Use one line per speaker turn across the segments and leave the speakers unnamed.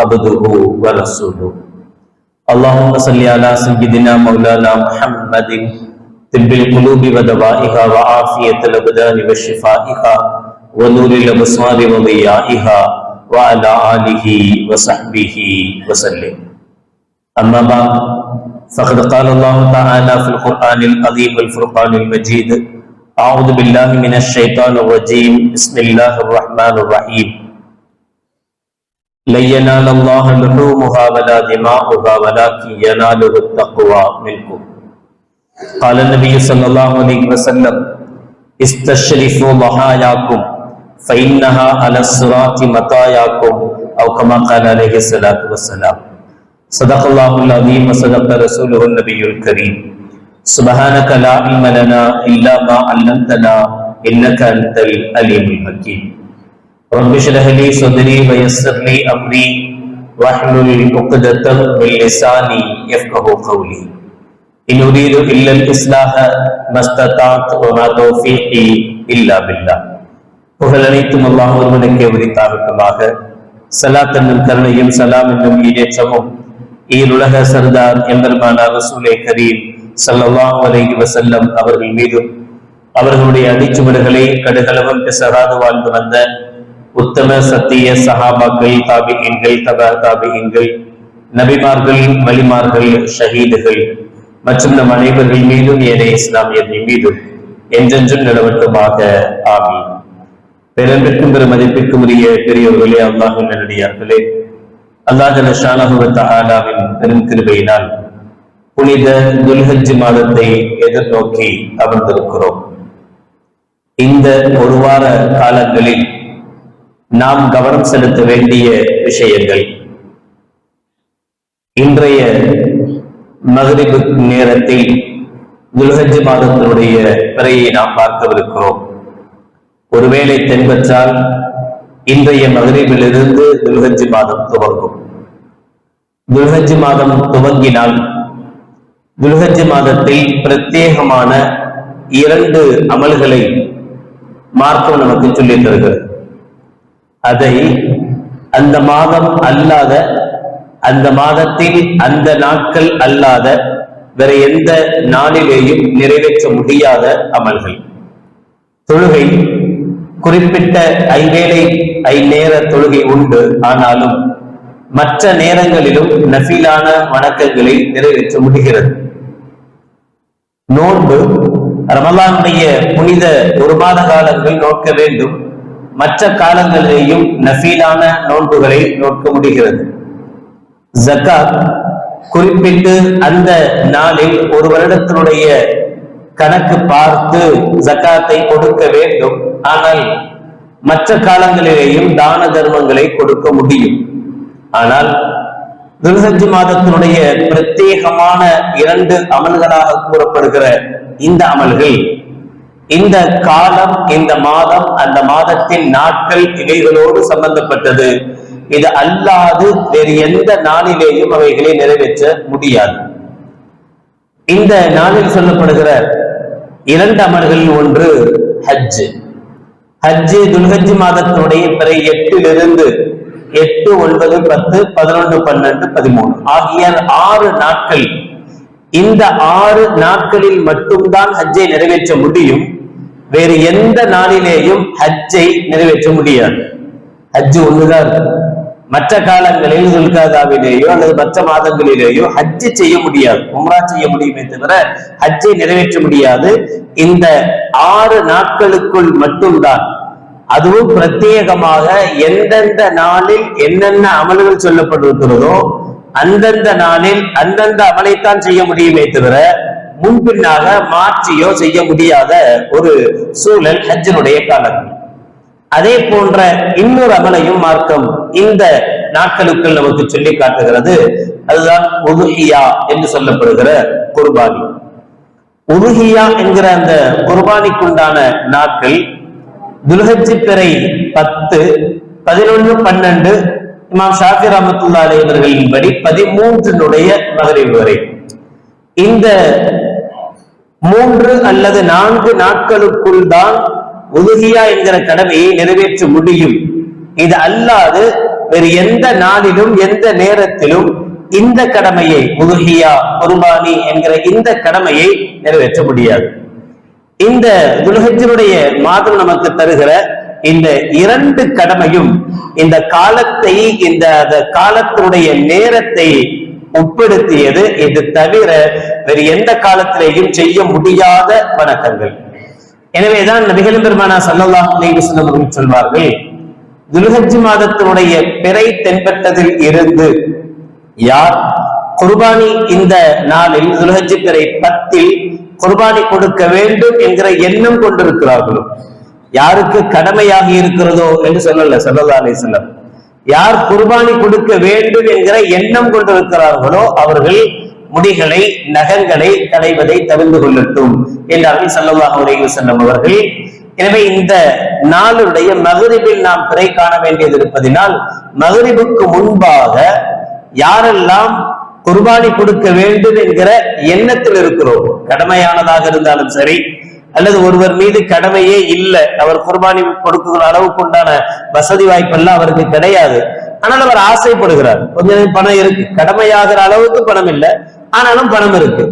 عبده ورسوله اللهم صل على سيدنا مولانا محمد طب القلوب ودوائها وعافية الأبدان وشفائها ونور الأبصار وضيائها وعلى آله وصحبه وسلم أما بعد فقد قال الله تعالى في القرآن العظيم والفرقان المجيد أعوذ بالله من الشيطان الرجيم بسم الله الرحمن الرحيم لن الله لحومها ولا دماؤها ولكن يناله التقوى منكم. قال النبي صلى الله عليه وسلم استشرفوا ضحاياكم فإنها على الصراط مطاياكم أو كما قال عليه الصلاة والسلام. صدق الله العظيم وصدق رسوله النبي الكريم. سبحانك لا علم لنا إلا ما علمتنا إنك أنت العليم الحكيم. رب اشرح لي صدري ويسر لي أمري واحلل عقدة من لساني يفقه قولي إن أريد إلا الإصلاح ما استطعت وما توفيقي إلا بالله புகழ் அனைத்தும் அல்லாஹ் ஒருவனுக்கே உரித்தாகட்டுமாக சலாத் என்னும் கருணையும் சலாம் என்னும் ஈடேற்றமும் ஈருலக சர்தார் எம்பெருமானார் ரசூலே கரீம் ஸல்லல்லாஹு அலைஹி வஸல்லம் அவர்கள் மீதும் அவர்களுடைய அடிச்சுவடுகளை கடுகளவும் பிசகாது வாழ்ந்து வந்த உத்தம சத்திய சஹாபாக்கள் தாபிகங்கள் தபா தாபிகங்கள் நபிமார்கள் வலிமார்கள் ஷஹீதுகள் மற்றும் நம் அனைவர்கள் மீதும் ஏனைய இஸ்லாமியர்கள் மீதும் என்றென்றும் நிலவட்டுமாக. ஆமீன். பெரும்பிற்கும் பெரும் மதிப்பிற்கும் உரிய பெரியவர்களே அல்லாஹின் நல்லடியார்களே அல்லாஹ் ஷானஹுவத்தாலாவின் பெரும் கிருபையினால் புனித துல்ஹஜ் மாதத்தை எதிர்நோக்கி அமர்ந்திருக்கிறோம். இந்த ஒரு வார காலங்களில் நாம் கவனம் செலுத்த வேண்டிய விஷயங்கள். இன்றைய மகரிபு நேரத்தில் துல்ஹஜ் மாதத்தினுடைய பிறையை நாம் பார்க்கவிருக்கிறோம். ஒருவேளை தென்பற்றால் இன்றைய மகரிபிலிருந்து துல்ஹஜ் மாதம் துவங்கும். துல்ஹஜ் மாதம் துவங்கினால் துல்ஹஜ் மாதத்தில் பிரத்யேகமான இரண்டு அமல்களை மார்க்கம் நமக்கு சொல்லித் தருகிறது அதை அந்த மாதம் அல்லாத அந்த மாதத்தில் அந்த நாட்கள் அல்லாத வேற எந்த நாளிலேயும் நிறைவேற்ற முடியாத அமல்கள். தொழுகை குறிப்பிட்ட ஐவேளை ஐநேர தொழுகை உண்டு ஆனாலும் மற்ற நேரங்களிலும் நஃபீலான வணக்கங்களை நிறைவேற்ற முடிகிறது. நோன்பு ரமலானுடைய புனித ஒரு மாத காலங்கள் நோக்க வேண்டும். மற்ற காலங்களிலேயும் நஃபீலான நோன்புகளை நோக்க முடிகிறது. ஜக்காத் குறிப்பிட்டு அந்த நாளில் ஒரு வருடத்தினுடைய கணக்கு பார்த்து ஜக்காத்தை கொடுக்க வேண்டும். ஆனால் மற்ற காலங்களிலேயும் தான தர்மங்களை கொடுக்க முடியும். ஆனால் துல்ஹஜ் மாதத்தினுடைய பிரத்யேகமான இரண்டு அமல்களாக கூறப்படுகிற இந்த அமல்கள் இந்த காலம் இந்த மாதம் அந்த மாதத்தின் நாட்கள் இவைகளோடு சம்பந்தப்பட்டது. இது அல்லாது வேறு எந்த நாளிலேயும் அவைகளை நிறைவேற்ற முடியாது. இந்த நாளில் சொல்லப்படுகிற இரண்டு அமல்களில் ஒன்று ஹஜ் ஹஜ்ஜு துல்ஹஜ் மாதத்தினுடைய பிற எட்டிலிருந்து எட்டு ஒன்பது பத்து பதினொன்று பன்னெண்டு பதிமூணு ஆகிய ஆறு நாட்கள். இந்த ஆறு நாட்களில் மட்டும்தான் ஹஜ்ஜை நிறைவேற்ற முடியும். வேறு எந்த நாளிலேயும் ஹஜ்ஜை நிறைவேற்ற முடியாது. ஹஜ் ஒண்ணுதான் இருக்கு மற்ற காலங்களில் துல்காதாவிலேயோ அல்லது மற்ற மாதங்களிலேயோ ஹஜ்ஜு செய்ய முடியாது. உம்ரா செய்ய முடியுமே தவிர ஹஜ்ஜை நிறைவேற்ற முடியாது. இந்த ஆறு நாட்களுக்குள் மட்டும்தான். அதுவும் பிரத்யேகமாக எந்தெந்த நாளில் என்னென்ன அமல்கள் சொல்லப்பட்டிருக்கிறதோ அந்தந்த நாளில் அந்தந்த அமலைத்தான் செய்ய முடியுமே தவிர முன்பின்னாக மாற்றியோ செய்ய முடியாத ஒரு சூழல் ஹஜ்ஜினுடைய காலங்கள் அதே போன்ற இன்னொரு அமலையும் மார்க்கம் இந்த நாட்களுக்குள் நமக்கு சொல்லி காட்டுகிறது. அதுதான் உதுஹியா என்று சொல்லப்படுகிற குர்பானி. உருகியா என்கிற அந்த குர்பானிக்குண்டான நாட்கள் துல்ஹஜ்ஜி பிறை பத்து பதினொன்று பன்னெண்டு இமாம் ஷாஃபி ரஹமத்துல்லா அலைவர்களின்படி பதிமூன்றினுடைய மகரில் வரை. இந்த மூன்று அல்லது நான்கு நாட்களுக்குள் தான் உதுகியா என்கிற கடமையை நிறைவேற்ற முடியும். இது அல்லாது வேறு எந்த நாளிலும் எந்த நேரத்திலும் இந்த கடமையை உதுகியா குர்பானி என்கிற இந்த கடமையை நிறைவேற்ற முடியாது. இந்த உலகத்தினுடைய மாதம் நமக்கு தருகிற இந்த இரண்டு கடமையும் இந்த காலத்தை இந்த காலத்தினுடைய நேரத்தை உட்படுத்தியது இது தவிர வேறு எந்த காலத்திலேயும் செய்ய முடியாத வணக்கங்கள். எனவேதான் நபிகளும் பெருமானா சல்லல்லாஹு அலைஹி அவர்கள் சொல்வார்கள் துல்ஹஜ் மாதத்தினுடைய பிறை தென்பட்டதில் இருந்து யார் குர்பானி இந்த நாளில் துல்ஹஜ் பிறை பத்தில் குர்பானி கொடுக்க வேண்டும் என்கிற எண்ணம் கொண்டிருக்கிறார்களோ? யாருக்கு கடமையாகி இருக்கிறதோ என்று சொல்லல சல்லல்லா அலிஸ்லாம் யார் குர்பானி கொடுக்க வேண்டும் என்கிற எண்ணம் கொண்டிருக்கிறார்களோ அவர்கள் முடிகளை நகங்களை களைவதை தவிர்த்து கொள்ளட்டும் என்றார்கள் சல்லல்லாஹு அலைஹி வஸல்லம் அவர்கள் எனவே இந்த நாளுடைய மகரிபில் நாம் பிறை காண வேண்டியது இருப்பதினால் மகரிபுக்கு முன்பாக யாரெல்லாம் குர்பானி கொடுக்க வேண்டும் என்கிற எண்ணத்தில் இருக்கிறோம். கடமையானதாக இருந்தாலும் சரி அல்லது ஒருவர் மீது கடமையே இல்லை. அவர் குர்பானி கொடுக்குற அளவுக்கு உண்டான வசதி வாய்ப்பெல்லாம் அவருக்கு கிடையாது. ஆனால் அவர் ஆசைப்படுகிறார். கொஞ்சம் பணம் இருக்கு. கடமையாகிற அளவுக்கு பணம் இல்லை. ஆனாலும் பணம் இருக்கு.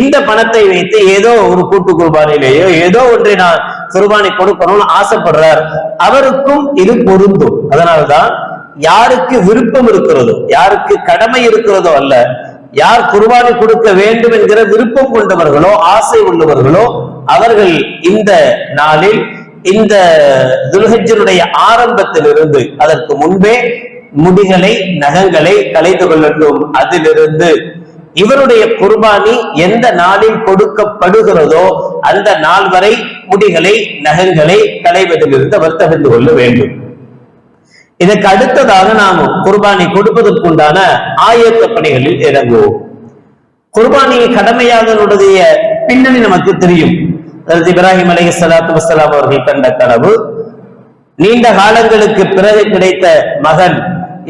இந்த பணத்தை வைத்து ஏதோ ஒரு கூட்டு குர்பானிலேயோ ஏதோ ஒன்றை நான் குர்பானி கொடுக்கணும்னு ஆசைப்படுறார். அவருக்கும் இது பொருந்தும். அதனால்தான் யாருக்கு விருப்பம் இருக்கிறதோ யாருக்கு கடமை இருக்கிறதோ அல்ல யார் குர்பானி கொடுக்க வேண்டும் என்கிற விருப்பம் கொண்டவர்களோ ஆசை உள்ளவர்களோ அவர்கள் இந்த நாளில் இந்த துல்ஹஜருடைய ஆரம்பத்திலிருந்து அதற்கு முன்பே முடிகளை நகங்களை கலைந்து கொள்ளட்டும். அதிலிருந்து இவருடைய குர்பானி எந்த நாளில் கொடுக்கப்படுகிறதோ அந்த நாள் வரை முடிகளை நகங்களை களைவதிலிருந்து அவர் தவிர்த்து கொள்ள வேண்டும். இதற்கு அடுத்ததாக நாம் குர்பானி கொடுப்பதற்குண்டான ஆயத்த பணிகளில் இறங்குவோம். குர்பானியை கடமையாதனுடைய பின்னணி நமக்கு தெரியும். இப்ராஹிம் அலி சலாத்து வசலாம் அவர்கள் கண்ட கனவு. நீண்ட காலங்களுக்கு பிறகு கிடைத்த மகன்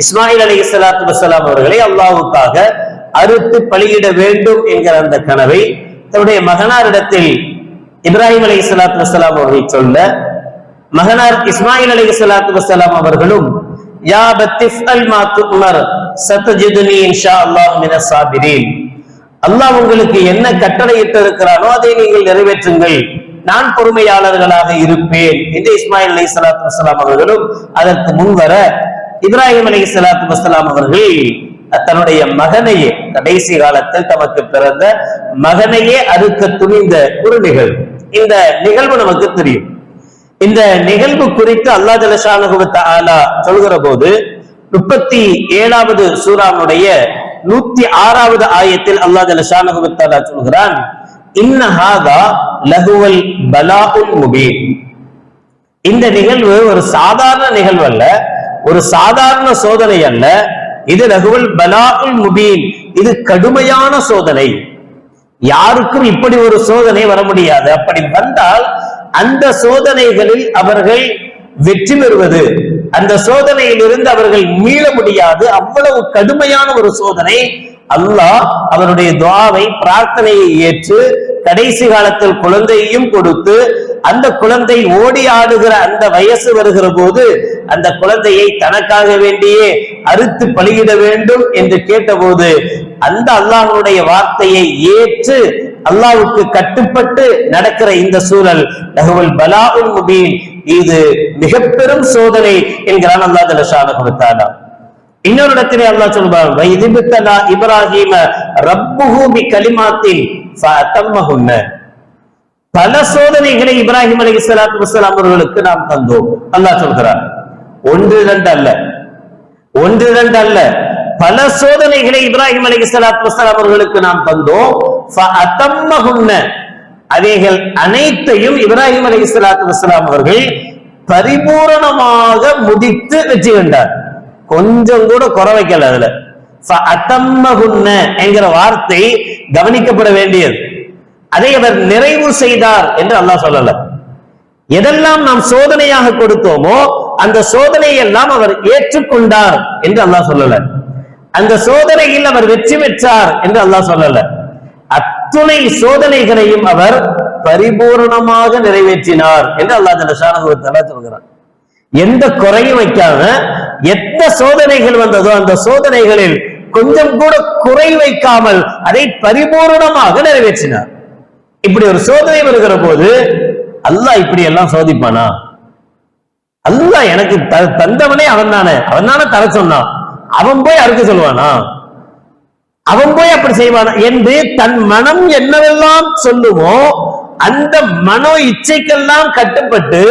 இஸ்மாயில் அலி சலாத்து வசலாம் அவர்களை அல்லாவுக்காக அறுத்து பலியிட வேண்டும் என்கிற அந்த கனவை தன்னுடைய மகனாரிடத்தில் இப்ராஹிம் அலி சலாத்து வசலாம் அவர்கள் சொல்ல மகனார் இஸ்மாயில் அலி சலாத்து வசலாம் அவர்களும் யா பத்திஃப் அல் மாத்து உமர் சத்தஜிதுனி இன்ஷா அல்லாஹ் மின சாபிரீன். அல்லாஹ் உங்களுக்கு என்ன கட்டளையிட்டு இருக்கிறானோ அதை நீங்கள் நிறைவேற்றுங்கள். நான் பொறுமையாளர்களாக இருப்பேன் என்று இஸ்மாயில் அலி சலாத்து வசலாம் அவர்களும் அதற்கு முன்வர இப்ராஹிம் அலி சலாத்து வசலாம் அவர்கள் தன்னுடைய மகனையே கடைசி காலத்தில் தமக்கு பிறந்த மகனையே அறுக்க துணிந்த ஒரு நிகழ்வு. இந்த நிகழ்வு நமக்கு தெரியும். இந்த நிகழ்வு குறித்து அல்லா ஜலஷானுகுவத்த சொல்கிற போது முப்பத்தி ஏழாவது சூரானுடைய நூத்தி ஆறாவது ஆயத்தில் அல்லா ஜலஷானுகுவத்தாலா சொல்கிறான் இன்னஹாதா லகுவல் பலாஉல் முபீன். இந்த நிகழ்வு ஒரு சாதாரண நிகழ்வு அல்ல ஒரு சாதாரண சோதனை அல்ல. இது லகுவல் பலாவுல் முபீன். இது கடுமையான சோதனை. யாருக்கும் இப்படி ஒரு சோதனை வர முடியாது. அப்படி வந்தால் அந்த சோதனைகளில் அவர்கள் வெற்றி பெறுவது. அந்த சோதனையில் இருந்து அவர்கள் மீள முடியாது. அவ்வளவு கடுமையான ஒரு சோதனை. அல்லாஹ் அவருடைய துவாவை பிரார்த்தனையை ஏற்று கடைசி காலத்தில் குழந்தையையும் கொடுத்து அந்த குழந்தை ஓடி ஆடுகிற அந்த வயசு வருகிற போது அந்த குழந்தையை தனக்காக வேண்டியே அறுத்து பலியிட வேண்டும் என்று கேட்டபோது அந்த அல்லாஹனுடைய வார்த்தையை ஏற்று அல்லாவுக்கு கட்டுப்பட்டு நடக்கிற இந்த சூழல் தகவல் பலாவுல் முபீன் இது மிக பெரும் சோதனை என்கிறான் அல்லா தலஷான இன்னொரு இடத்திலே அல்லாஹ் சொல்வான் வைதிபித்தலா இப்ராஹிம ரப்புஹு கலிமாத்தின் பல சோதனைகளை இப்ராஹிம் அலி சலாத்து வசலாம் அவர்களுக்கு நாம் தந்தோம். அல்லாஹ் சொல்கிறார் ஒன்று இரண்டு அல்ல ஒன்று இரண்டு அல்ல பல சோதனைகளை இப்ராஹிம் அலி சலாத்து வசலாம் அவர்களுக்கு நாம் தந்தோம். அவைகள் அனைத்தையும் இப்ராஹிம் அலி சலாத்து வசலாம் அவர்கள் பரிபூரணமாக முடித்து கண்டார். கொஞ்சம் கூட குறை வைக்கல அதுல. அத்தம்மகுன்ன என்கிற வார்த்தை கவனிக்கப்பட வேண்டியது. அதை அவர் நிறைவு செய்தார் என்று அல்லாஹ் சொல்லல. எதெல்லாம் நாம் சோதனையாக கொடுத்தோமோ அந்த சோதனையெல்லாம் அவர் ஏற்றுக்கொண்டார் என்று அல்லாஹ் சொல்லல. அந்த சோதனையில் அவர் வெற்றி பெற்றார் என்று அல்லாஹ் சொல்லல. அத்துணை சோதனைகளையும் அவர் பரிபூரணமாக நிறைவேற்றினார் என்று அல்லாஹ் ஜலஷானுவத்தாலா சொல்கிறார் எந்த குறையும் வைக்காம எந்த சோதனைகள் வந்ததோ அந்த சோதனைகளில் கொஞ்சம் கூட குறை வைக்காமல் அதை பரிபூரணமாக நிறைவேற்றினார். இப்படி ஒரு சோதனை வருகிற போது அல்லாஹ் இப்படி எல்லாம் சோதிப்பானா? அல்லாஹ் எனக்கு த- தந்தவனே அவன் தானே. அவன் தானே தர சொன்னான். அவன் போய் அறுக்க சொல்லுவானா? அவன் போய் அப்படி செய்வானா? என்று தன் மனம் என்னவெல்லாம் சொல்லுமோ அந்த மனோ இச்சைக்கெல்லாம் கட்டுப்பட்டு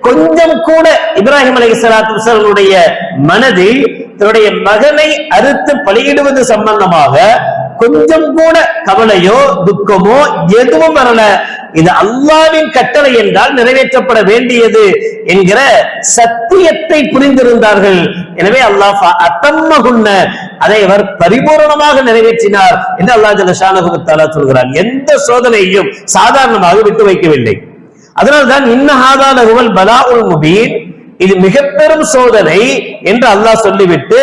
கொஞ்சம் கூட இப்ராஹிம் அலி சலாத்துடைய மனதில் தன்னுடைய மகனை அறுத்து பலியிடுவது சம்பந்தமாக கொஞ்சம் கூட கவலையோ துக்கமோ எதுவும் வரல. இது அல்லாவின் கட்டளை என்றால் நிறைவேற்றப்பட வேண்டியது என்கிற சத்தியத்தை புரிந்திருந்தார்கள். எனவே அல்லாஹ் அத்தம்மகுன்ன அதை அவர் பரிபூரணமாக நிறைவேற்றினார் என்று அல்லாஹ் ஜலஷானகுத்தாலா சொல்கிறார். எந்த சோதனையையும் சாதாரணமாக விட்டு வைக்கவில்லை. அதனால்தான் இன்னஹாதா பலா உல் முபீன். இது மிக பெரும் சோதனை என்று அல்லாஹ் சொல்லிவிட்டு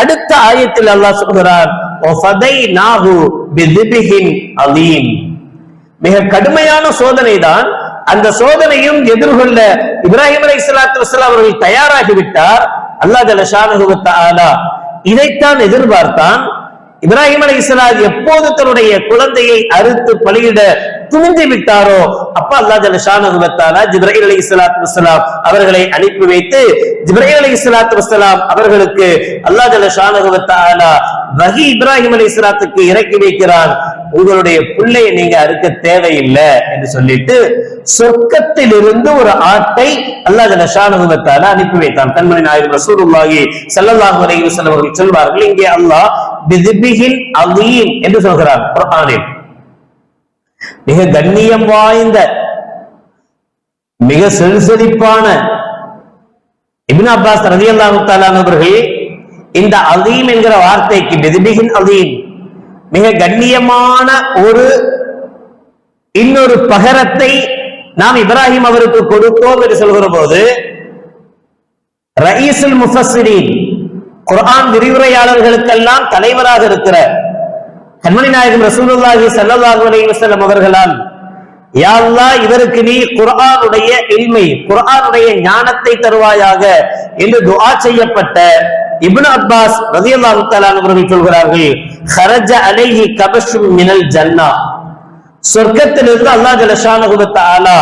அடுத்த ஆயத்தில் அல்லாஹ் சொல்கிறார். மிக கடுமையான சோதனை தான் அந்த சோதனையும் எதிர்கொள்ள இப்ராஹிம் அலை சலாத்து வசலாம் அவர்கள் தயாராகிவிட்டார். அல்லாஹ் இதைத்தான் எதிர்பார்த்தான். இப்ராஹிம் அலை எப்போது தன்னுடைய குழந்தையை அறுத்து பலியிட துணிந்து விட்டாரோ? அப்ப அல்லாஹ் ஜலஷானஹு தஆலா அலி இஸ்லாத்து வசலாம் அவர்களை அனுப்பி வைத்து ஜிப்ராஹிம் அலி இஸ்லாத்து வசலாம் அவர்களுக்கு அல்லாஹ் ஜலஷானஹு வகி இப்ராஹிம் அலி இஸ்லாத்துக்கு இறக்கி வைக்கிறான் உங்களுடைய பிள்ளையை நீங்க அறுக்க தேவையில்லை என்று சொல்லிட்டு சொர்க்கத்திலிருந்து ஒரு ஆட்டை அல்லாஹ் நஷானுகத்தால அனுப்பி வைத்தான். கண்மணி நாயகம் ரசூலுல்லாஹி ஸல்லல்லாஹு அலைஹி வஸல்லம் அவர்கள் சொல்வார்கள் இங்கே அல்லாஹ் பிதிபிஹின் என்று சொல்கிறார் குர்ஆனில். மிக கண்ணியம் வாய்ந்த மிக செழிசெழிப்பான இபின் அப்பாஸ் ரதி தஆலா இந்த அதீம் என்கிற வார்த்தைக்கு பிதிபிஹின் அதீம் மிக கண்ணியமான ஒரு இன்னொரு பகரத்தை நாம் இப்ராஹிம் அவருக்கு கொடுத்தோம் என்று சொல்கிற போது ரயீசுல் முஃபஸ்ரீன் குர்ஆன் விரிவுரையாளர்களுக்கெல்லாம் தலைவராக இருக்கிற கண்மணி நாயகம் ரசூலுல்லாஹி ஸல்லல்லாஹு அலைஹி வஸல்லம் அவர்களால் யா அல்லாஹ் இவருக்கு நீ குர்ஆனுடைய இல்மை குர்ஆனுடைய ஞானத்தை தருவாயாக என்று துஆ செய்யப்பட்ட இப்னு அப்பாஸ் ரலியல்லாஹு தஆலா அவர்கள் சொல்கிறார்கள் ஹரஜ அலைஹி கபஷும் மினல் ஜன்னா. சொர்க்கத்திலிருந்து அல்லாஹ் ஜலஷானஹு தஆலா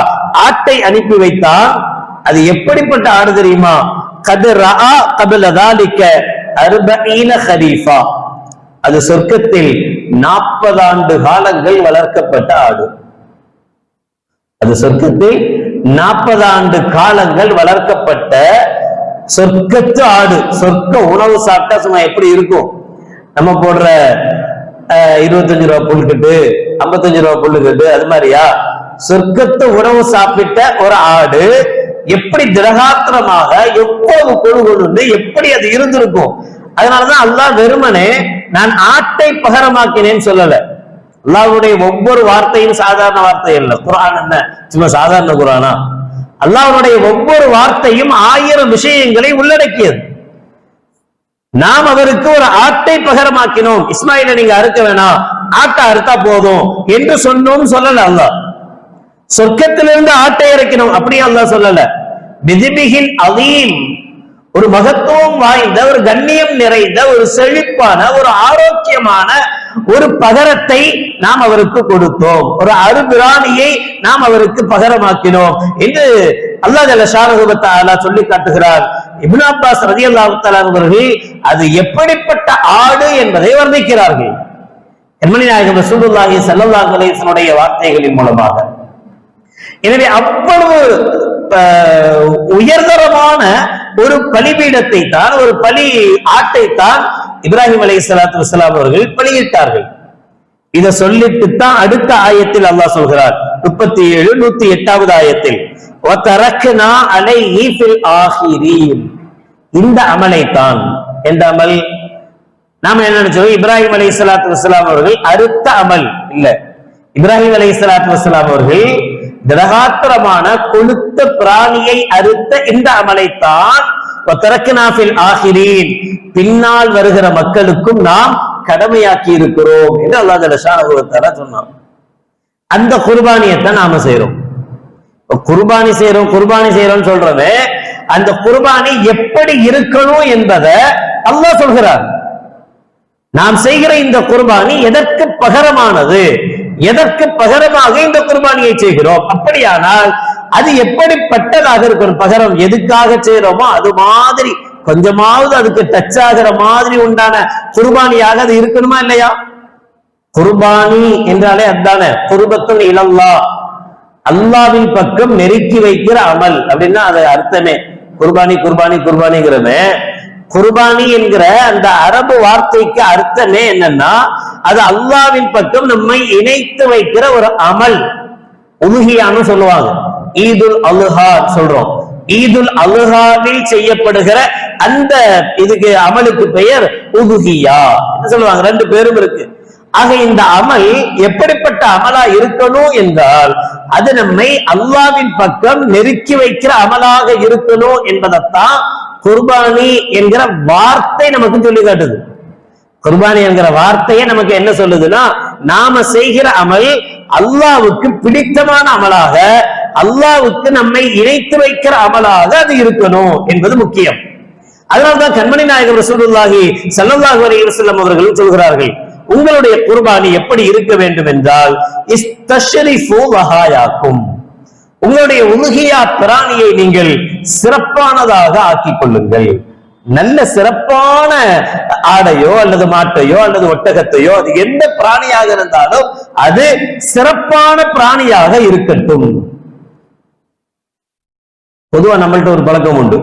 ஆட்டை அனுப்பி வைத்தான். அது எப்படிப்பட்ட ஆடு தெரியுமா? கது ரஆ கபில தாலிக்க அர்பஈன ஹரீஃபா அது சொர்க்கத்தில் நாற்பது ஆண்டு காலங்கள் வளர்க்கப்பட்ட ஆடு. அது சொர்க்கத்தில் நாற்பது ஆண்டு காலங்கள் வளர்க்கப்பட்ட சொர்க்கத்து ஆடு. சொர்க்க உணவு சாப்பிட்டா சும்மா எப்படி இருக்கும்? நம்ம போடுற அஹ், இருபத்தஞ்சு ரூபா புல்லுக்கட்டு ஐம்பத்தஞ்சு ரூபா புல்லுக்கட்டு அது மாதிரியா? சொர்க்கத்து உணவு சாப்பிட்ட ஒரு ஆடு எப்படி திரகாத்திரமாக எவ்வளவு கொழு கொண்டு எப்படி அது இருந்திருக்கும்? அதனாலதான் அல்லாஹ் வெறுமனே நான் ஆட்டை பகரமாக்கினேன்னு சொல்லல. அல்லாவுடைய ஒவ்வொரு வார்த்தையும் சாதாரண வார்த்தை இல்ல குரான் என்ன? சும்மா சாதாரண குரானா அல்லாஹ்வுடைய ஒவ்வொரு வார்த்தையும் ஆயிரம் விஷயங்களை உள்ளடக்கியது. நாம் அவருக்கு ஒரு ஆட்டை பகரமாக்கினோம். இஸ்மாயில நீங்க அறுக்க வேணாம். ஆட்டை அறுத்தா போதும் என்று சொன்னோம் சொல்லல அல்லாஹ். சொர்க்கத்திலிருந்து ஆட்டை இறக்கினோம். அப்படியே அல்லாஹ் சொல்லல. பிதிபிகின் அலீம். ஒரு மகத்துவம் வாய்ந்த ஒரு கண்ணியம் நிறைந்த ஒரு செழிப்பான ஒரு ஆரோக்கியமான ஒரு பகரத்தை நாம் அவருக்கு கொடுத்தோம். ஒரு அருபிராணியை நாம் அவருக்கு பகரமாக்கினோம். என்று அல்லாஹ் அல்ல ஷானகுபத்த சொல்லி காட்டுகிறார். இபின் அப்பாஸ் ரதி அவர்கள் அது எப்படிப்பட்ட ஆடு என்பதை வர்ணிக்கிறார்கள். கண்மணி நாயகம் ரசூலுல்லாஹி ஸல்லல்லாஹு வார்த்தைகளின் மூலமாக. எனவே அவ்வளவு அஹ், உயர்தரமான ஒரு பலிபீடத்தை தான் ஒரு பலி ஆட்டை தான் இப்ராஹிம் அலை சலாத்து வசலாம் அவர்கள் பலியிட்டார்கள். இதை சொல்லிட்டு தான் அடுத்த ஆயத்தில் அல்லாஹ் சொல்கிறார். முப்பத்தி ஏழு நூத்தி எட்டாவது ஆயத்தில் இந்த அமலை தான் எந்த அமல்? நாம என்ன நினைச்சோம்? இப்ராஹிம் அலை சலாத்து வசலாம் அவர்கள் அடுத்த அமல் இல்ல. இப்ராஹிம் அலை சலாத்து வசலாம் அவர்கள் திரகாத்திரமான கொளுத்த பிராணியை அறுத்த இந்த அமலைத்தான் திறக்கினாஃபில் ஆகிரீன் பின்னால் வருகிற மக்களுக்கும் நாம் கடமையாக்கி இருக்கிறோம் என்று அல்லாஹ் ஜலஷான சொன்னான். அந்த குர்பானியத்தை நாம செய்யறோம் குர்பானி செய்யறோம் குர்பானி செய்யறோம் சொல்றவே அந்த குர்பானி எப்படி இருக்கணும் என்பதை அல்லாஹ் சொல்கிறார் நாம் செய்கிற இந்த குர்பானி எதற்கு பகரமானது? எதற்கு பகரமாக இந்த குர்பானியை செய்கிறோம்? அப்படியானால் அது எப்படிப்பட்டதாக இருக்கும்? பகரம் எதுக்காக செய்யறோமோ அது மாதிரி கொஞ்சமாவது அதுக்கு டச் ஆகிற மாதிரி உண்டான குர்பானியாக அது இருக்கணுமா இல்லையா? குர்பானி என்றாலே அதானே குருபத்தும் இளல்லா அல்லாவின் பக்கம் நெருக்கி வைக்கிற அமல். அப்படின்னா அது அர்த்தமே. குர்பானி குர்பானி குர்பானிங்கிறமே குர்பானி என்கிற அந்த அரபு வார்த்தைக்கு அர்த்தமே என்னன்னா அது அல்லாவின் பக்கம் நம்மை இணைத்து வைக்கிற ஒரு அமல். உலுகியான்னு சொல்லுவாங்க. ஈதுல் அலுஹா சொல்றோம். ஈதுல் அலுஹாவில் செய்யப்படுகிற அந்த இதுக்கு அமலுக்கு பெயர் உதுகியா சொல்லுவாங்க. ரெண்டு பேரும் இருக்கு. ஆக இந்த அமல் எப்படிப்பட்ட அமலா இருக்கணும் என்றால் அது நம்மை அல்லாவின் பக்கம் நெருக்கி வைக்கிற அமலாக இருக்கணும் என்பதைத்தான் குர்பானி என்கிற வார்த்தை நமக்கு சொல்லி காட்டுது. குர்பானி என்கிற வார்த்தையே நமக்கு என்ன சொல்லுதுன்னா நாம செய்கிற அமல் அல்லாவுக்கு பிடித்தமான அமலாக அல்லாவுக்கு நம்மை இணைத்து வைக்கிற அமலாக அது இருக்கணும் என்பது முக்கியம். அதனால்தான் கண்மணி நாயகர் ரசூலுல்லாஹி ஸல்லல்லாஹு அலைஹி வஸல்லம் அவர்கள் சொல்கிறார்கள் உங்களுடைய குர்பானி எப்படி இருக்க வேண்டும் என்றால் இஸ்தஷரிஃபு வஹாயாக்கும். உங்களுடைய உலுகியா பிராணியை நீங்கள் சிறப்பானதாக ஆக்கி கொள்ளுங்கள். நல்ல சிறப்பான ஆடையோ அல்லது மாட்டையோ அல்லது ஒட்டகத்தையோ அது எந்த பிராணியாக இருந்தாலும் அது சிறப்பான பிராணியாக இருக்கட்டும். பொதுவா நம்மள்ட்ட ஒரு பழக்கம் உண்டு.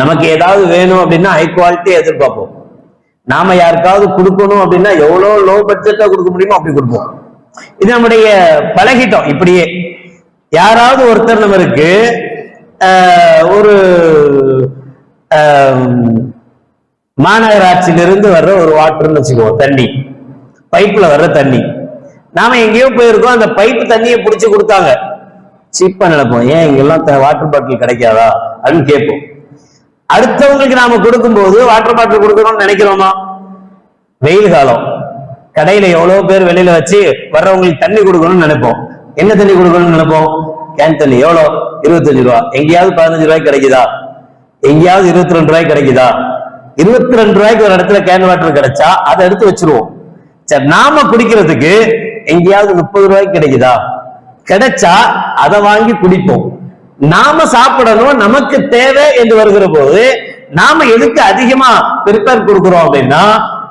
நமக்கு ஏதாவது வேணும் அப்படின்னா ஹை குவாலிட்டி எதிர்பார்ப்போம். நாம யாருக்காவது கொடுக்கணும் அப்படின்னா எவ்வளவு லோ பட்ஜெட்டா கொடுக்க முடியுமோ அப்படி கொடுப்போம். இது நம்முடைய பழகிட்டோம். இப்படியே யாராவது ஒருத்தர் நம்மருக்கு ஒரு மாநகராட்சியிலிருந்து வர்ற ஒரு வாட்டர்னு வச்சுக்குவோம் தண்ணி. பைப்பில் வர்ற தண்ணி. நாம எங்கேயோ போயிருக்கோம் அந்த பைப்பு தண்ணியை பிடிச்சி கொடுத்தாங்க. சீப்பா நினைப்போம் ஏன் இங்கெல்லாம் வாட்டர் பாட்டில் கிடைக்காதா? அப்படின்னு கேட்போம். அடுத்தவங்களுக்கு நாம கொடுக்கும்போது வாட்டர் பாட்டில் கொடுக்கணும்னு நினைக்கிறோமா? வெயில் காலம். கடையில எவ்வளவு பேர் வெளியில வச்சு வர்றவங்களுக்கு தண்ணி கொடுக்கணும்னு நினைப்போம். என்ன தண்ணி கொடுக்கணும்னு நினைப்போம்? கேன் தண்ணி. எவ்வளோ? இருபத்தஞ்சு ரூபா. எங்கேயாவது பதினஞ்சு ரூபாய்க்கு கிடைக்குதா? எங்கேயாவது இருபத்தி ரெண்டு ரூபாய்க்கு கிடைக்குதா? இருபத்தி ரெண்டு ரூபாய்க்கு ஒரு இடத்துல கேன் வாட்டர் கிடைச்சா அதை எடுத்து வச்சிருவோம். சரி நாம குடிக்கிறதுக்கு எங்கேயாவது முப்பது ரூபாய்க்கு கிடைக்குதா? கிடைச்சா அதை வாங்கி குடிப்போம். நாம சாப்பிடணும் நமக்கு தேவை என்று வருகிற போது நாம எதுக்கு அதிகமா ப்ரிப்பேர் கொடுக்கிறோம் அப்படின்னா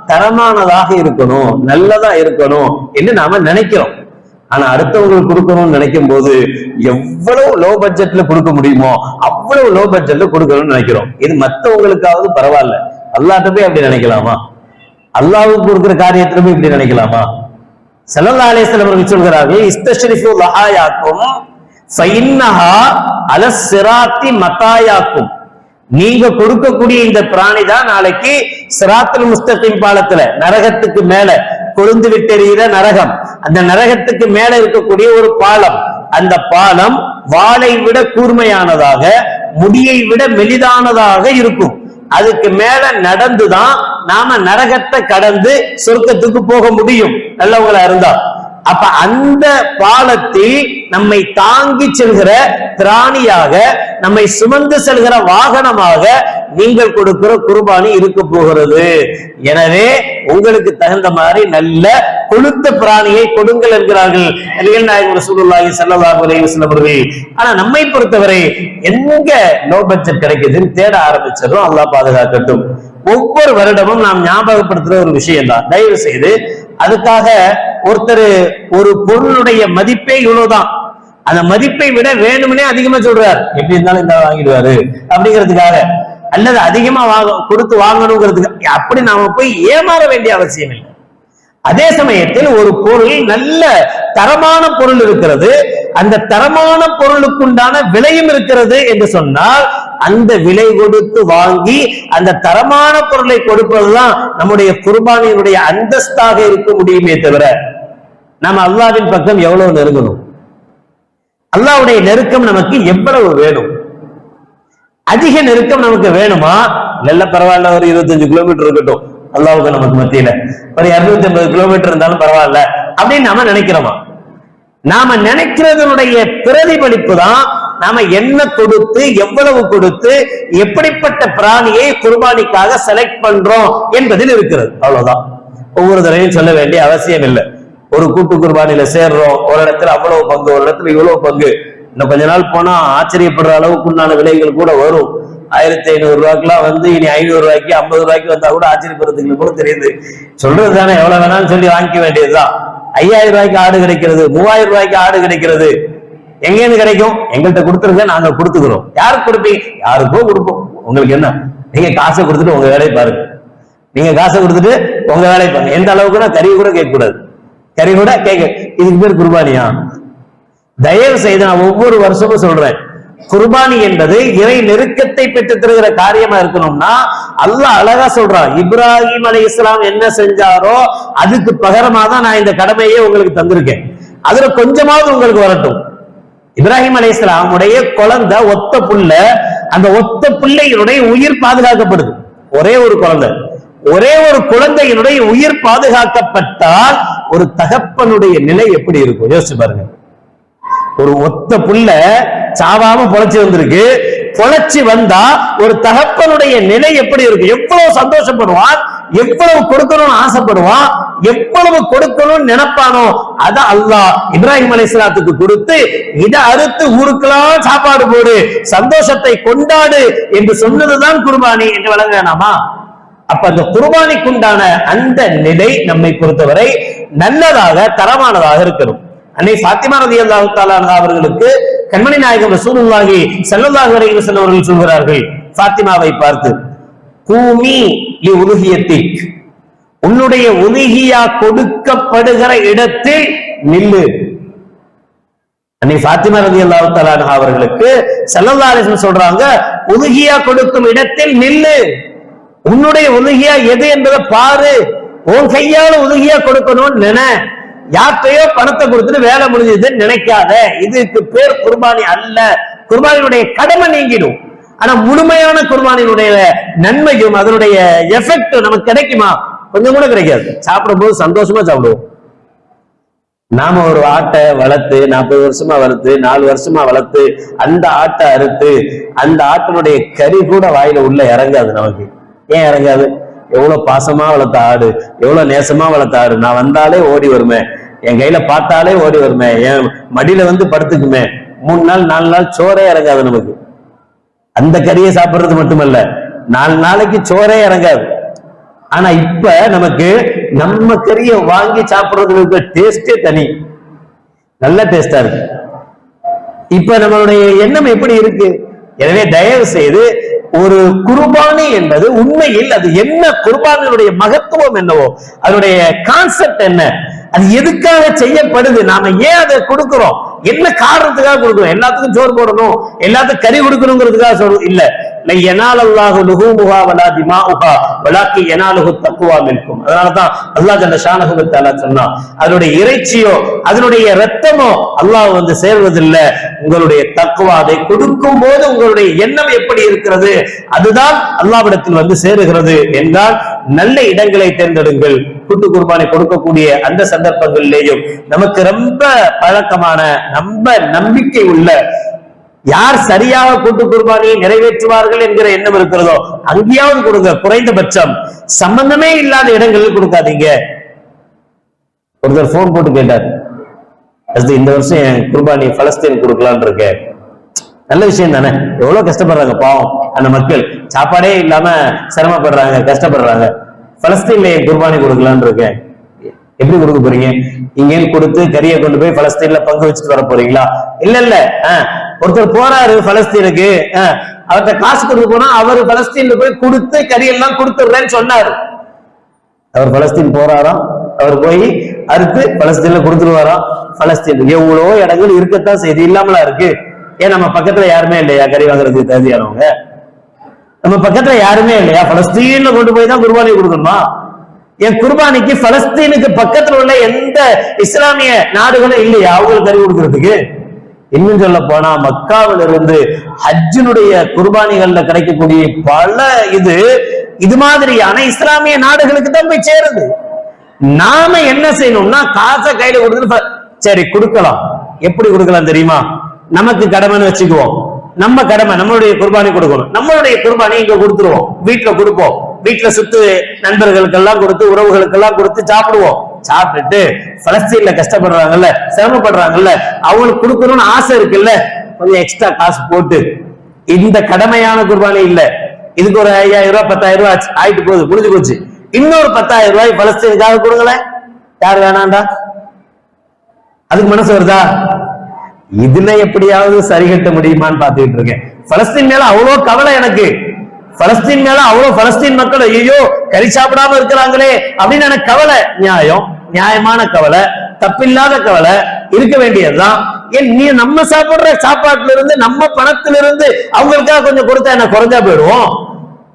தரமானதாக இருக்கணும் நல்லதா இருக்கணும் என்று நாம நினைக்கிறோம். ஆனா அடுத்தவங்களுக்கு கொடுக்கணும்னு நினைக்கும் போது எவ்வளவு லோ பட்ஜெட்ல கொடுக்க முடியுமோ அவ்வளவு லோ பட்ஜெட்ல கொடுக்கணும்னு நினைக்கிறோம். இது மத்தவங்களுக்காவது பரவாயில்ல. அல்லாட்ட போய் அப்படி நினைக்கலாமா? அல்லாவுக்கு கொடுக்கிற காரியத்துல போய் இப்படி நினைக்கலாமா? ஸல்லல்லாஹு அலைஹி அவர்கள் சொல்கிறார்கள் இஸ்தஷ்ரிஃபு லஹாயாக்கும் ஃபைன்னஹா அல சிராத்தி மத்தாயாக்கும். நீங்க கொடுக்கக்கூடிய இந்த பிராணி தான் நாளைக்கு சிராத்தல் முஸ்தகிம் பாலத்துல நரகத்துக்கு மேல கொழுந்து விட்டெறிகிற நரகம். அந்த நரகத்துக்கு மேல இருக்கக்கூடிய ஒரு பாலம். அந்த பாலம் வாளை விட கூர்மையானதாக முடியை விட மெலிதானதாக இருக்கும். அதுக்கு மேல நடந்துதான் நாம நரகத்தை கடந்து சொர்க்கத்துக்கு போக முடியும். நல்லவங்களா இருந்தா. அப்ப அந்த பாலத்தில் நம்மை தாங்கி செல்கிற திராணியாக நம்மை சுமந்து செல்கிற வாகனமாக நீங்கள் கொடுக்கிற குர்பானி இருக்க போகிறது. எனவே உங்களுக்கு தகுந்த மாதிரி நல்ல கொழுத்த பிராணியை கொடுங்கள் என்கிறார்கள். நாயகம் ரசூலுல்லாஹி ஸல்லல்லாஹு அலைஹி வஸல்லம் அவர்கள். ஆனா நம்மை பொறுத்தவரை எங்க லோ பட்ஜெட் கிடைக்குதுன்னு தேட ஆரம்பிச்சிடும் அல்லாஹ் பாதுகாக்கட்டும். ஒவ்வொரு வருடமும் நாம் ஞாபகப்படுத்துற ஒரு விஷயம் தான் தயவு செய்து அதுக்காக ஒருத்தர் ஒரு பொருளுடைய மதிப்பே இவ்வளவுதான். அந்த மதிப்பை விட வேணும்னே அதிகமா சொல்றாரு. எப்படி இருந்தாலும் இந்த வாங்கிடுவாரு. அப்படிங்கிறதுக்காக அல்லது அதிகமா வாங்க கொடுத்து வாங்கணுங்கிறதுக்கு அப்படி நாம போய் ஏமாற வேண்டிய அவசியம் இல்லை அதே சமயத்தில் ஒரு பொருள் நல்ல தரமான பொருள் இருக்கிறது. அந்த தரமான பொருளுக்குண்டான விலையும் இருக்கிறது என்று சொன்னால் அந்த விலை கொடுத்து வாங்கி அந்த தரமான பொருளை கொடுப்பதுதான் நம்முடைய குர்பானியினுடைய அந்தஸ்தாக இருக்க முடியுமே தவிர நம்ம அல்லாவின் பக்கம் எவ்வளவு நெருங்கணும்? அல்லாவுடைய நெருக்கம் நமக்கு எவ்வளவு வேணும்? அதிக நெருக்கம் நமக்கு வேணுமா? நல்ல பரவாயில்ல ஒரு இருபத்தஞ்சு கிலோமீட்டர் இருக்கட்டும். அல்லாவுக்கு நமக்கு மத்தியில. ஒரு இருநூத்தி ஐம்பது கிலோமீட்டர் இருந்தாலும் பரவாயில்ல. அப்படின்னு நாம நினைக்கிறோமா? நாம நினைக்கிறதனுடைய பிரதிபலிப்பு தான் நாம என்ன கொடுத்து எவ்வளவு கொடுத்து எப்படிப்பட்ட பிராணியை குர்பானிக்காக செலக்ட் பண்றோம் என்பதில் இருக்கிறது. அவ்வளவுதான். ஒவ்வொரு தடவையும் சொல்ல வேண்டிய அவசியம் இல்லை. ஒரு கூட்டு குர்பானில சேர்றோம் ஒரு இடத்துல அவ்வளவு பங்கு ஒரு இடத்துல இவ்வளவு பங்கு. இன்னும் கொஞ்ச நாள் போனா ஆச்சரியப்படுற அளவுக்கு உண்டான விலைகள் கூட வரும். ஆயிரத்தி ஐநூறு ரூபாய்க்குலாம் வந்து இனி ஐநூறு ரூபாய்க்கு ஐம்பது ரூபாய்க்கு வந்தா கூட ஆச்சரியப்படுறதுக்கு கூட தெரியுது. சொல்றது தானே எவ்வளவு வேணாலும் சொல்லி வாங்கிக்க வேண்டியதுதான். ஐயாயிரம் ரூபாய்க்கு ஆடு கிடைக்கிறது மூவாயிரம் ரூபாய்க்கு ஆடு கிடைக்கிறது. எங்கேன்னு கிடைக்கும்? எங்கள்கிட்ட கொடுத்துருங்க நாங்க கொடுத்துக்கிறோம். யாருக்கு கொடுப்பீங்க? யாருக்கோ கொடுப்போம். உங்களுக்கு என்ன? நீங்க காசை கொடுத்துட்டு உங்க வேலையை பாருங்க. நீங்க காசை கொடுத்துட்டு உங்க வேலையை பாருங்க. எந்த அளவுக்குன்னா கறி கூட கேட்கக்கூடாது. கறி கூட கேட்க இதுக்கு பேர் குர்பானியா? தயவு செய்து நான் ஒவ்வொரு வருஷமும் சொல்றேன். குர்பானி என்பது இறை நெருக்கத்தை பெற்று தருகிற காரியமா இருக்கணும்னா அல்லாஹ் அழகா சொல்றான் இப்ராஹிம் அலி இஸ்லாம் என்ன செஞ்சாரோ அதுக்கு பகரமா தான் நான் இந்த கடமையே உங்களுக்கு தந்திருக்கேன். அதுல கொஞ்சமாவது உங்களுக்கு வரட்டும். இப்ராஹிம் அலை உடைய குழந்தை ஒத்த புள்ள அந்த ஒத்த பிள்ளையினுடைய உயிர் பாதுகாக்கப்படுது. ஒரே ஒரு குழந்தை. ஒரே ஒரு குழந்தையினுடைய உயிர் பாதுகாக்கப்பட்டால் ஒரு தகப்பனுடைய நிலை எப்படி இருக்கும்? யோசிச்சு பாருங்க. ஒரு ஒத்த புள்ள சாவாம பொழைச்சி வந்திருக்கு. பொழைச்சி வந்தா ஒரு தகப்பனுடைய நிலை எப்படி இருக்கு? எவ்வளவு சந்தோஷப்படுவான்? எவ்வளவு கொடுக்கணும்னு ஆசைப்படுவான்? எவ்வளவு கொடுக்கணும்னு நினைப்பானோ? அத அல்லாஹ் இப்ராஹிம் அலைஹிஸ்ஸலாத்துக்கு கொடுத்து இதை அறுத்து ஊருக்கெல்லாம் சாப்பாடு போடு சந்தோஷத்தை கொண்டாடு என்று சொன்னதுதான் குர்பானி என்று வழங்க வேணாமா அப்ப அந்த குர்பானிக்குண்டான அந்த நிலை நம்மை பொறுத்தவரை நல்லதாக தரமானதாக இருக்கணும். அன்னை பாத்திமா ரதி அல்லாஹு அவர்களுக்கு கண்மணி நாயகம் ரசூலுல்லாஹி ஸல்லல்லாஹு அலைஹி வஸல்லம் அவர்கள் சொல்கிறார்கள் பாத்திமாவை பார்த்து கூமி லி உலுஹியத்திக். உன்னுடைய உலுஹியா கொடுக்கப்படுகிற இடத்தில் நில்லு. அன்னை பாத்திமா ரதி அல்லாஹு அவர்களுக்கு ஸல்லல்லாஹு அலைஹி வஸல்லம் சொல்றாங்க உலுஹியா கொடுக்கும் இடத்தில் நில்லு. உன்னுடைய உலுகியா எது என்பதை பாரு. உன் கையால உலுகியா கொடுக்கணும்னு நினை. யார்கிட்டயோ பணத்தை கொடுத்துட்டு வேலை முடிஞ்சதுன்னு நினைக்காத. இதுக்கு பேர் குர்பானி அல்ல. குர்பானியுடைய கடமை நீங்கிடும். ஆனா முழுமையான குர்பானியினுடைய நன்மையும் அதனுடைய எஃபெக்ட் நமக்கு கிடைக்குமா? கொஞ்சம் கூட கிடைக்காது. சாப்பிடும் போது சந்தோஷமா சாப்பிடுவோம். நாம ஒரு ஆட்டை வளர்த்து நாற்பது வருஷமா வளர்த்து நாலு வருஷமா வளர்த்து அந்த ஆட்டை அறுத்து அந்த ஆட்டினுடைய கறி கூட வாயில உள்ள இறங்காது நமக்கு. ஏன் இறங்காது? எவ்வளவு பாசமா வளர்த்த ஆடு எவ்வளவு நேசமா வளர்த்த ஆடு? நான் வந்தாலே ஓடி வருமே. என் கையில பார்த்தாலே ஓடி வருமே. என் மடியில வந்து படுத்துக்குமே. மூணு நாள் நாலு நாள் சோறே இறங்காது நமக்கு. அந்த கறியை சாப்பிடுறது மட்டுமல்ல நாலு நாளைக்கு சோறே இறங்காது. ஆனா இப்ப நமக்கு நம்ம கறியை வாங்கி சாப்பிடுறதுக்கு டேஸ்டே தனி. நல்ல டேஸ்டா இருக்கு. இப்ப நம்மளுடைய எண்ணம் எப்படி இருக்கு? எனவே தயவு செய்து ஒரு குர்பானி என்பது உண்மையில் அது என்ன குர்பானினுடைய மகத்துவம் என்னவோ அதனுடைய கான்செப்ட் என்ன அது எதுக்காக செய்யப்படுது நாம ஏன் அதை கொடுக்கிறோம்? என்ன காரணத்துக்காக கொடுக்கணும் எல்லாத்துக்கும் சோறு போடணும் எல்லாத்துக்கும் கறி கொடுக்கணுங்கிறதுக்காக சொல்றோம் இல்ல. எனால் அல்லாஹு லுஹூமுஹா வலா திமாஉஹா வலாக்கி எனாலுஹு தக்குவா மின்கும் அதனாலதான் அல்லாஹ் ஜல்ல ஷானஹு தஆலா சொன்னான் அதனுடைய இறைச்சியோ அதனுடைய ரத்தமோ அல்லாஹ் வந்து சேர்வதில்லை. உங்களுடைய தக்குவா அதை கொடுக்கும் போது உங்களுடைய எண்ணம் எப்படி இருக்கிறது? அதுதான் அல்லாவிடத்தில் வந்து சேருகிறது என்றால் நல்ல இடங்களை தேர்ந்தெடுங்கள். கூட்டு குர்பானை கொடுக்கக்கூடிய அந்த சந்தர்ப்பங்களிலேயும் நமக்கு ரொம்ப பழக்கமான ரொம்ப நம்பிக்கை உள்ள யார் சரியாக கூட்டு குர்பானியை நிறைவேற்றுவார்கள் என்கிற எண்ணம் இருக்கிறதோ அங்கேயாவது கொடுங்க குறைந்தபட்சம். சம்பந்தமே இல்லாத இடங்களில் கொடுக்காதீங்க. ஒருத்தர் போன் போட்டு கேட்டார் இந்த வருஷம் என் குர்பானி பலஸ்தீன் கொடுக்கலான்னு இருக்கேன். நல்ல விஷயம் தானே? எவ்வளவு கஷ்டப்படுறாங்க பாவம் அந்த மக்கள். சாப்பாடே இல்லாம சிரமப்படுறாங்க கஷ்டப்படுறாங்க. பலஸ்தீன்ல என் குர்பானி கொடுக்கலான்னு இருக்கேன். எப்படி கொடுக்க போறீங்க? இங்கேயும் கொடுத்து கறியை கொண்டு போய் பலஸ்தீன்ல பங்கு வச்சுட்டு வர போறீங்களா? இல்ல இல்ல. ஆஹ், ஒருத்தர் போறாரு பலஸ்தீனுக்கு. ஆஹ், காசு கொடுக்க போனா அவர் பலஸ்தீன்ல போய் கொடுத்து கறியெல்லாம் கொடுத்துடுறேன்னு சொன்னாரு. அவர் பலஸ்தீன் போறாராம். அவர் போய் அறுத்து பலஸ்தீன்ல கொடுத்துருவாராம் பலஸ்தீன் எவ்வளவோ இடங்கள் இருக்கத்தான் செய்து இல்லாமலா இருக்கு. ஏன் நம்ம பக்கத்துல யாருமே இல்லையா? கறி வாங்குறதுக்கு தகுதியானவங்க நம்ம பக்கத்துல யாருமே இல்லையா? பலஸ்தீன்ல கொண்டு போய் தான் குர்பானி கொடுக்கணுமா? என் குர்பானிக்கு பலஸ்தீனுக்கு பக்கத்துல உள்ள எந்த இஸ்லாமிய நாடுகளும் இல்லையா? அவங்களுக்கு கறி கொடுக்கறதுக்கு. இன்னும் சொல்ல போனா மக்காவில் இருந்து ஹஜ்ஜினுடைய குர்பானிகள்ல கிடைக்கக்கூடிய பல இது இது மாதிரியான இஸ்லாமிய நாடுகளுக்கு தான் போய் சேருது. நாம என்ன செய்யணும்னா காசை கையில கொடுத்துட்டு சரி கொடுக்கலாம். எப்படி கொடுக்கலாம் தெரியுமா? நமக்கு கடமைன்னு வச்சுக்குவோம். நம்ம கடமை நம்மளுடைய குர்பானி கொடுக்கணும். நம்மளுடைய குர்பானி இங்க கொடுத்துருவோம். வீட்டுல கொடுப்போம். வீட்டுல சுத்து நண்பர்களுக்கெல்லாம் கொடுத்து உறவுகளுக்கெல்லாம் கொடுத்து சாப்பிடுவோம். சாப்பிட்டுட்டு பலஸ்தீன்ல கஷ்டப்படுறாங்கல்ல சிரமப்படுறாங்கல்ல அவங்களுக்கு கொடுக்கணும்னு ஆசை இருக்குல்ல கொஞ்சம் எக்ஸ்ட்ரா காசு போட்டு. இந்த கடமையான குர்பானி இல்ல. இதுக்கு ஒரு ஐயாயிரம் ரூபாய் பத்தாயிரம் ரூபாய் ஆயிட்டு போகுது முடிஞ்சு போச்சு. இன்னொரு பத்தாயிரம் ரூபாய் பலஸ்தீனுக்காக கொடுங்களேன். யார் வேணாண்டா? அதுக்கு மனசு வருதா? இதுல எப்படியாவது சரி கட்ட முடியுமான்னு பாத்துக்கிட்டு இருக்கேன். பலஸ்தீன் மேல அவ்வளவு கவலை எனக்கு. பலஸ்தீன் மேல அவ்வளவு பலஸ்தீன் மக்கள் ஐயோ கறி சாப்பிடாம இருக்கிறாங்களே அப்படின்னு எனக்கு கவலை. நியாயம். நியாயமான கவலை தப்பில்லாத கவலை இருக்க வேண்டியதுதான். ஏன் நீ நம்ம சாப்பிடுற சாப்பாட்டுல இருந்து நம்ம பணத்துல இருந்து அவங்களுக்காக கொஞ்சம் கொடுத்தா என்ன குறைஞ்சா போயிடுவோம்?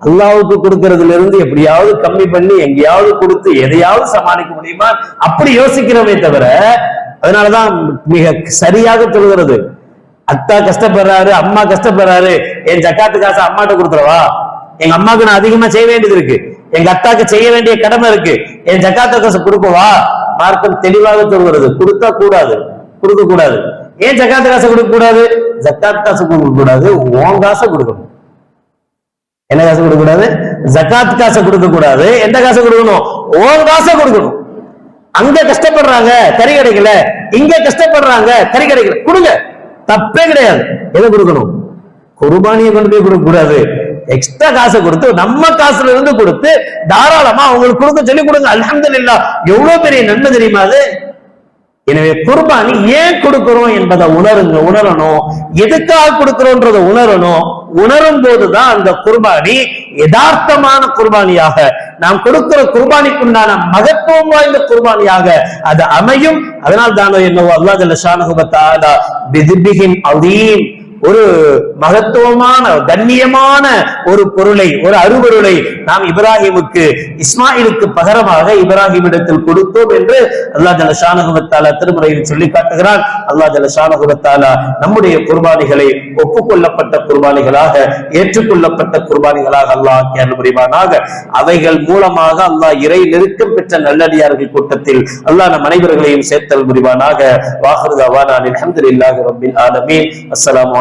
அல்லாவுக்கு கொடுக்கறதுல இருந்து எப்படியாவது கம்மி பண்ணி எங்கேயாவது கொடுத்து எதையாவது சமாளிக்க முடியுமா? அப்படி யோசிக்கிறோமே தவிர அதனாலதான் மிக சரியாக சொல்கிறது. அத்தா கஷ்டப்படுறாரு அம்மா கஷ்டப்படுறாரு என் ஜக்காத்து காசு அம்மாட்ட கொடுத்துருவா எங்க அம்மாவுக்கு நான் அதிகமா செய்ய வேண்டியது இருக்கு. எங்க அத்தாக்கு செய்ய வேண்டிய கடமை இருக்கு. என் ஜக்காத்த காசு கொடுக்கவா? மார்க்கம் தெளிவாக சொல்கிறது. கொடுத்தா கூடாது. கொடுக்க கூடாது. ஏன் ஜக்காத்த காசை கொடுக்க கூடாது? ஜக்காத் காசு கொடுக்க கூடாது. ஓன் காசை கொடுக்கணும். என்ன காசு கொடுக்க கூடாது? ஜகாத் காசை கொடுக்க கூடாது. எந்த காசை கொடுக்கணும்? ஓன் காசை கொடுக்கணும். அங்க கஷ்டப்படுறாங்க கறி கிடைக்கல. இங்க கஷ்டப்படுறாங்க கறி கிடைக்கல. கொடுங்க. தப்பே கிடையாது. எதை கொடுக்கணும்? குர்பானியை கொண்டு போய் கொடுக்க கூடாது. எக்ஸ்ட்ரா காசை கொடுத்து நம்ம காசுல இருந்து கொடுத்து தாராளமா அவங்களுக்கு கொடுக்க சொல்லி கொடுங்க. அல்ஹம்துலில்லாஹ் எவ்வளவு பெரிய நன்மை தெரியுமா அது? எனவே குர்பானி ஏன் கொடுக்கிறோம் என்பதை உணருங்க உணரணும். எதுக்காக கொடுக்கிறோன்றத உணரணும். உணரும் போதுதான் அந்த குர்பானி யதார்த்தமான குர்பானியாக. நாம் கொடுக்கிற குர்பானிக்குண்டான மகத்துவம் வாய்ந்த குர்பானியாக அது அமையும். அதனால் தானோ என்னவோ அல்லாஹ் ஜல்ல பிதிபிகின் வ ஒரு மகத்துவமான கண்ணியமான ஒரு பொருளை ஒரு அருபொருளை நாம் இப்ராஹிமுக்கு இஸ்மாயிலுக்கு பகரமாக இப்ராஹிமிடத்தில் கொடுத்தோம் என்று அல்லாஹ் ஜல ஷானகுவத்தாலா திருமுறையில் சொல்லி காட்டுகிறான். அல்லாஹ் ஜல ஷானகுவத்தாலா நம்முடைய குர்பானிகளை ஒப்புக்கொள்ளப்பட்ட குர்பானிகளாக ஏற்றுக்கொள்ளப்பட்ட குர்பானிகளாக அல்லாஹ் கேள்வி புரிவானாக அவைகள் மூலமாக அல்லாஹ் இறை நெருக்கம் பெற்ற நல்லடியார்கள் கூட்டத்தில் அல்லாஹ் நம் அனைவர்களையும் சேர்த்தல் புரிவானாக வாஹருதாவான் அலமதுல்லாஹி ரபில் ஆலமீன். அஸ்லாம்